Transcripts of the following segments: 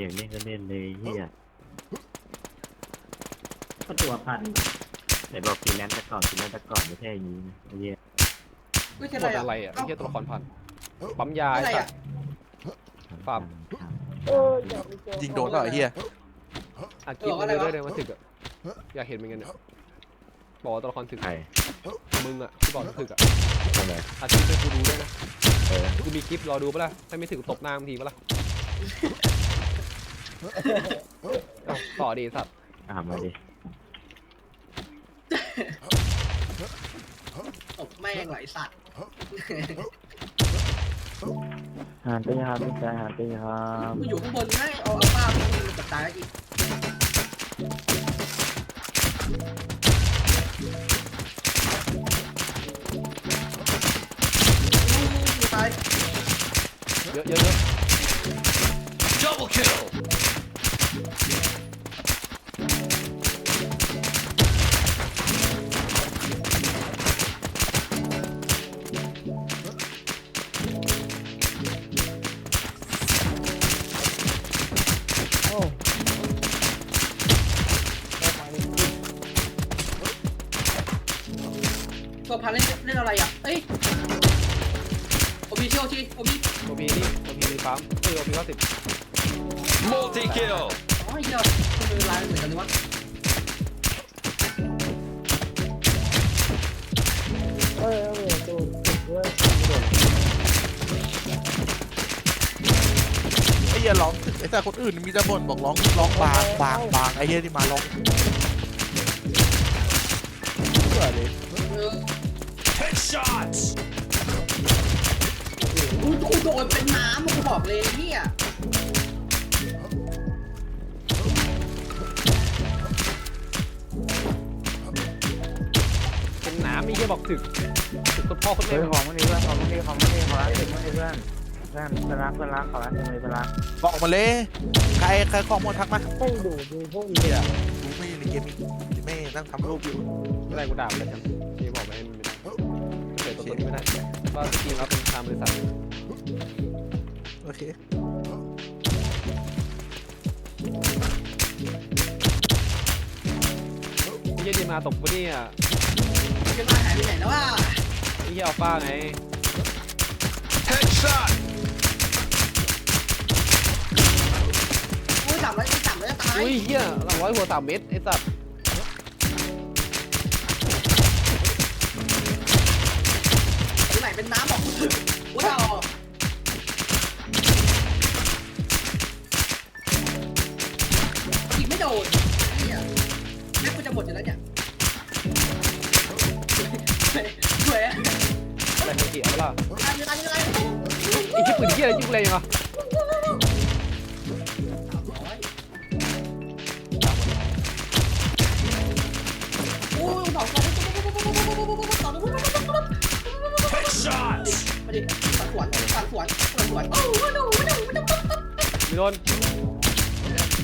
อย่างนี้ก็เล่นเลยเฮียก็ตัวพันไหนบอกฟรีแลนซ์แต่ก่อนฟรีแลนซ์แต่ก่อนไม่ใช่อย่างนี้นะไอ้เฮียไม่ใช่หมดอะอะไรไรอะอะไอ้เหี้ยตัวละครพันปั๊มยาอะไรไอ้สัอะตว์ ฟาร์มยิงโดนเปล่าไอ้เหี้ยอัดคลิปมาเรื่อยๆเลยว่าถึกอะอยากเห็นเหมือนกันเนี่ยบอกว่าตัวละครถึกใครมึงอะที่บอกถึกอะทำไมอัดคลิปให้กูดูด้วยนะเออกูมีคลิปรอดูปะล่ะถ้าไม่ถึกตบหน้ามึงทีปะล่ะ เอ้าต่อดีสัตว์อ่ามาดิตบแม่งไหลสัตว์ หานตีครับพี่ชายหานตีครับกูอยู่ข้างบนง่ายเอาเอาป้ามึงมันกับตายอีกอู้ตายเยอะเยอะเยอะตัว พันเล่นเล่นอะไรอะเอ้ยโอบีเชียวทีโอบีตัวพีนี่ตัวพีมีปั๊มเออตัวพีก็สิบ Multi kill. อ๋อเหี้ยทำไมลายเหมือนกันเลยวะไอ้เหี้ยร้องไอ้แต่คนอื่นมีแต่บ่นบอกร้องร้องบางบางบางไอ้เหี้ยที่มาร้อง ดนเป็นน้ำกูบอกเลยเนี่ยเป็นหนามมีเหี้ยบอกถึกถึกคนพ่อคนเฮ้แม่ยของมันนี่เพื่อนของมันนี่ของมันนี่ขอร้านถึงมันนี่เพื่อนเพื่อนเพื่อนรักเพื่อนรักขอร้านถึงเลยเพื่อนรักบอกมาเลย ใครใครข้อมูลทักมาไม่ดูดูพวกเหี้ยดูไม่ในเกมนี้ไม่นั่งทำรูปอยู่อะไรกูด่าไปเลยฉันที่บอกไปให้มันไม่ได้เสียตัวตนไม่ได้ว่าจริงๆแล้วเป็นทางบริษัทโอเคไอ้เหี้ยดีมาตกปะเนี่ยจะมาหายไปไหนแล้วอะไอ้เหี้ยอัลฟาไง Headshot. อุ้ยสามร้อยสามร้อยจะตายอุ้ยเหี้ยหลังร้อยหัวสามเม็ดไอ้สัตว์ หี้ยอะไรจิ้งเลยยังอะโอ้ยสองสองสอง Headshots. มาดิสันสวนสันสวนสันสวนโอ้โหดูดูดูมีโดน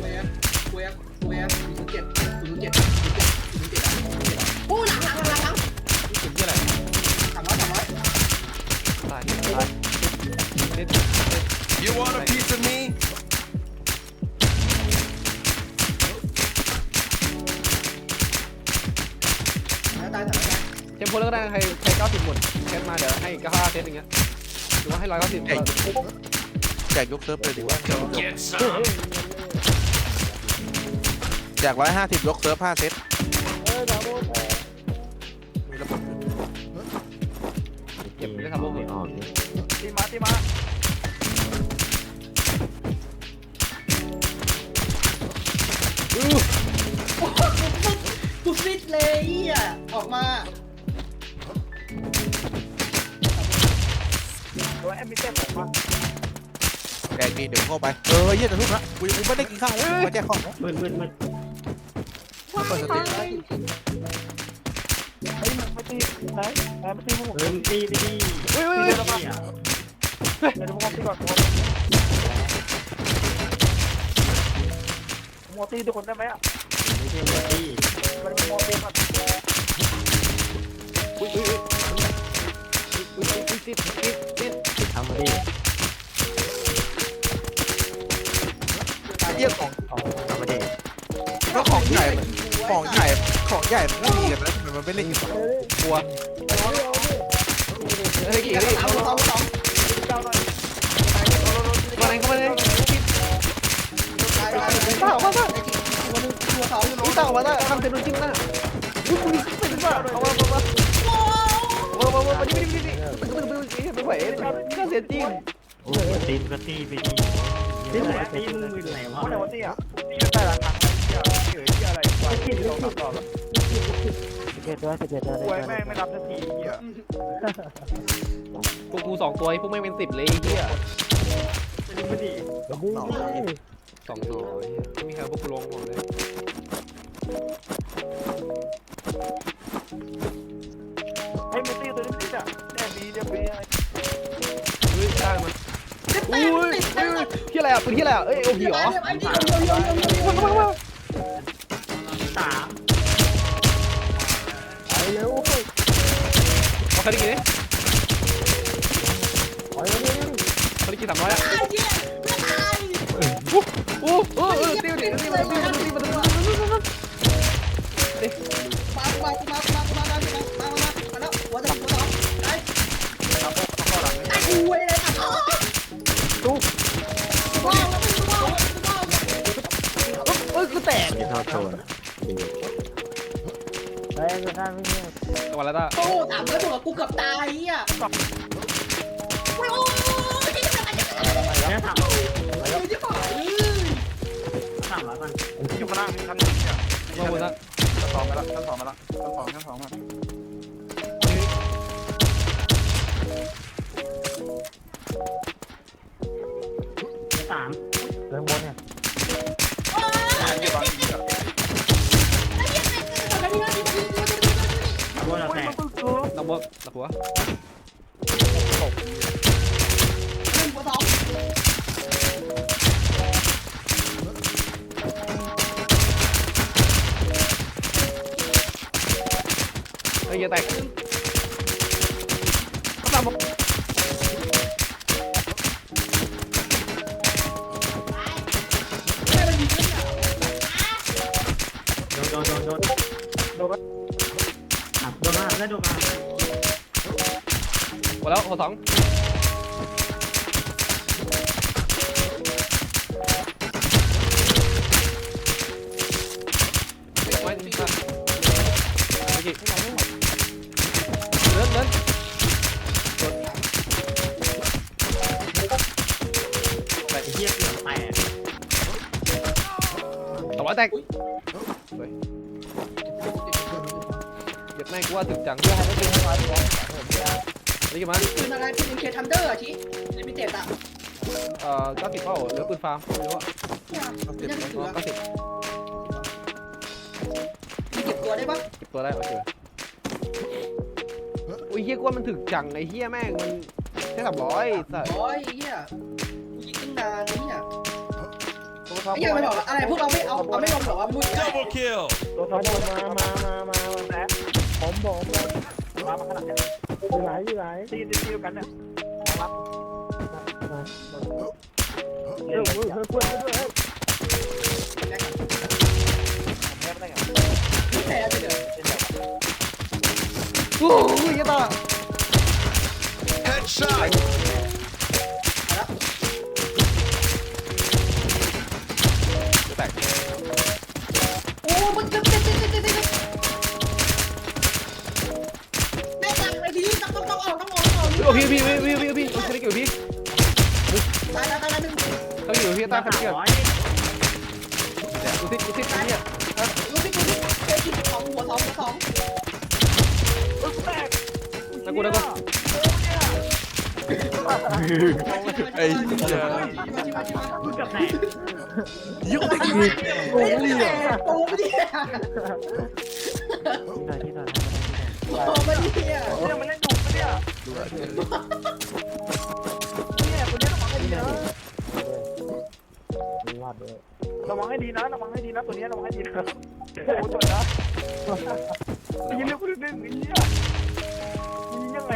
เวียเวียเวียศูนย์เจ็ดศูนย์เจ็ดศูนย์เจ็ด You want a piece of me? ตายสามร้อยเทมโพแล้วก็ได้ใครใครเก้าสิบหมดแคสมาเดี๋ยวให้เก้าห้าเซตอย่างเงี้ยหรือว่าให้ร้อยเก้าสิบแจกแจกยกเซิร์ฟเลยดีว่า Go get some. แจกร้อยห้าสิบยกเซิร์ฟห้าเซตมีระบบเก็บไม่ได้ทำพวกไม่นี้ออกดิตีมาตีมา กูฟิตเลยอะออกมาแจกดีเดี๋ยวเข้าไป เออเหี้ยจะทุกนะกูยังไม่ได้กินข้าวเลยมาแจกของมืดมืดมืดเปิดสติเฮ้ยมันตีไหนไหนมันตีพวกผมเออตีไปดิเฮ้ยเฮ้ยเฮ้ยเดี๋ยวพวกผมตีก่อน ผมโมตีทุกคนได้ไหมอะไม่ใช่โมตีมันโมตีก่อนอุ้ยอุ้ยอุ้ยอุ้ยอุ้ยอุ้ยติดติดติดทำมาดิตายเยี่ยของของธรรมดาก็ของใหญ่มันของใหญ่ของใหญ่มันไม่ดีกันนะทำไมมันไม่เล่นอีกวะกลัวเฮ้ยกี่เดี๋ยวนี่สองสองสองมาไหนเข้ามาเลยตายตายตามาตาไอ้ที่มันตัวเขาอยู่อุ้ยตาออกมาตาทำเซนโดนจิ้มหน้าอุ้ยคุณนี่เป็นบ้าเอามาเอามาเอามาเอามาดิดิดิดิมันมันมันไม่ไหวน่าเสียจริงโอ้ตีนก็ตีไปดีตีนตีมือไหนวะแต่ว่าตีอะตีไปแต่ละครั้งเหี้ยเฮ้ยเหี้ยอะไรวะที่สองสามรอแล้วเอ็ดด้วยสิบเอ็ดด้วยป่วยแม่ไม่รับสักทีเหี้ยพวกกูสองตัวพวกแม่งเป็นสิบเลยไอ้เหี้ยไม่ดี สองตัวไอไม่มีใครพวกกูลงหมดเลยไอ้ยมูตี้ตัวนี้มันติะแน่ดีเนี่ยเบีอะไรเฮ้ยได้มันอุ้ยที่อะไรอะปืนที่อะไรอะเอ้ยโอ้ยเหรอสามไปเร็วไปเอาใครดีเนี่ยเร็ว เขาดีสามร้อยอะ เอ้โหเออติ้วดิติ้วติ้วติ้วติ้วติ้วติ้วมามามามามามามามามามาแล้วหัวจะหัวสองไอ้ไอ้กูเว้ยเลยอะตู้ว้าวแล้วไม่ว้าวว้าวเอ้ยกูแตกที่เท่าโซนเฮ้ยไม่ได้ไม่ได้จังหวะแล้วตาโอ้ถามแล้วบอกกูเกือบตายอะโอ้ยโอ้ยที่จะไปจะไปเนี่ยถามที่ฝ่าย ถามมาก่อนอยู่ข้างล่างมีคันหนึ่งเนี่ยมาบนละชั้นสองมาละชั้นสองมาละชั้นสองชั้นสองมาสามเรื่องบนเนี่ยเก็บบางทีอะบนเราแตกนักบวกนักหัว đây giờ tay. Bắt đầu một rồi rồi rồi rồi. Rồi à rồi mà ra rồi mà quả đó hồ sống Hãy subscribe วโดนมาหมดแล้วหัวสองไม่ไม่กี่เดินเดินแต่เทียบเกือบแตกสองร้อยแตกเหยียบแม่งกูว่าถึงจังนี่กี่มันปืนอะไรปืนเคทันเดอร์อะชีลิมิเต็ดอะเอ่อเก้าสิบเป้าเหลือปืนฟาร์มไม่รู้อะเนี่ยยังเหลือเก้าสิบมีเก็บตัวได้ปะเก็บตัวได้โอเค อุ้ยเฮียกูว่ามันถึงจังไอ้เฮียแม่งมันแค่สามร้อยสัสโอ้ยเฮียยิงตั้งนานนี่อะตัวฟาร์มไอ้ยังไม่บอกอะไรพวกเราไม่เอาเอาไม่ลงหรอว่ามึง Double kill. ตัวเขาบนมา มา มา มาแป๊บผมผมมามาขนาดนี้อยู่ไหนอยู่ไหนตีตีตีกันเนี่ยรับเรื่องมือเพื่อนเพื่อนเพื่อ โอ้ยยตา Headshot. แตกโอ้มันจะจะจะจะจะจะแม่ตังไอ้ทีต้องต้องต้องออกต้องออกต้องออกโอ้พี่พี่พี่พี่พี่พี่เขาได้เกี่ยวพี่ตายตายตายหนึ่งเขาเกี่ยวพี่ตาเขาเกี่ยวร้อยดูสิดูสิไอ้เนี่ยรู้สิรู้สิเจอที่สองหัวสองหัวสอง นะกูนะกูไอ้เหี้ยพูดกับแตกยิ่งไม่กินโอ้ยโอ้ไม่ดีที่ไหนที่ไหนโอ้ไม่ดีเนี่ยมันเล่นดุปะเนี่ยเนี่ยคนนี้ระวังให้ดีนะมีวาดด้วยระวังให้ดีนะตัวนี้ระวังให้ดีนะโอ้ตัวนี้ม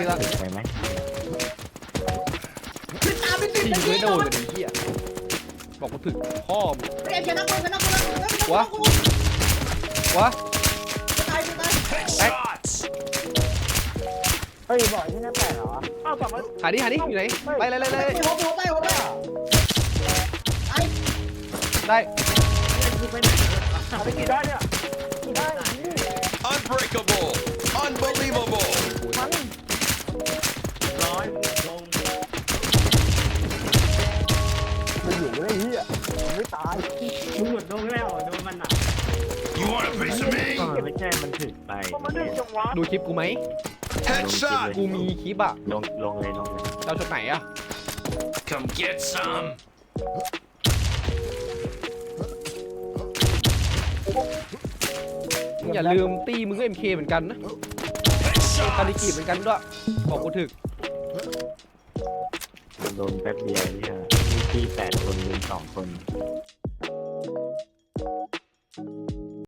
นี้ละไปไหมที่ตามไติดยไม่โดนเลยที่อะบอกว่าถึงพ่อมเอ็มชนะกนะกวะวะตายตายเฮ้ยบอกที่นั่นแปลกเหรออ้าวกลับมาหาดิหาดิอยู่ไหนไปเลยเลยเลยหัวหัวไปหัวไปได้ไปกี่ได้เนี่ย Unbreakable ช่ดูคลิปกูไหมกูมีคลิปอะลงลงเลยลองเลยเราชดไหนอะ Come get some. อย่าลืมตีมึงก็เอ็มเคเหมือนกันนะคาริกิเหมือนกันด้วยบอกกูถึกโดนแป๊บเดียวนี่ฮะที่แปดคนมีสองคน